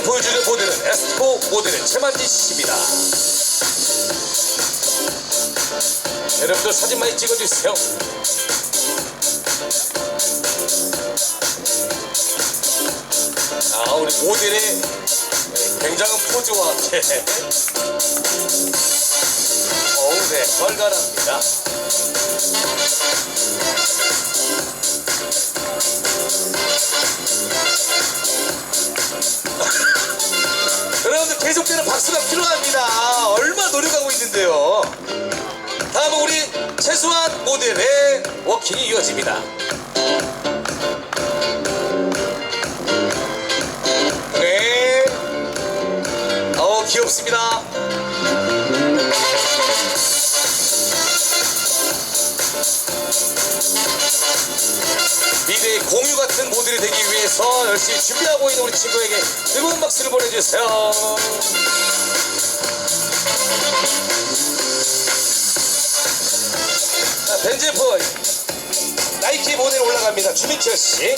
번째 보여줄 모델은 에스포 모델의 최만지 씨입니다. 여러분들 사진 많이 찍어주세요. 아, 우리 모델의 굉장한 포즈와 함께. 어우, 네, 털갈합니다. 계속되는 박수가 필요합니다. 얼마 노력하고 있는데요. 다음은 우리 최수환 모델의 워킹이 이어집니다. 네. 어 귀엽습니다. 미래의 공유 같은 모델이 되기 위해서 열심히 준비하고 있는 우리 친구에게 뜨거운 박수를 보내주세요. 자, 벤제포 나이키 모델 올라갑니다. 주민철 씨.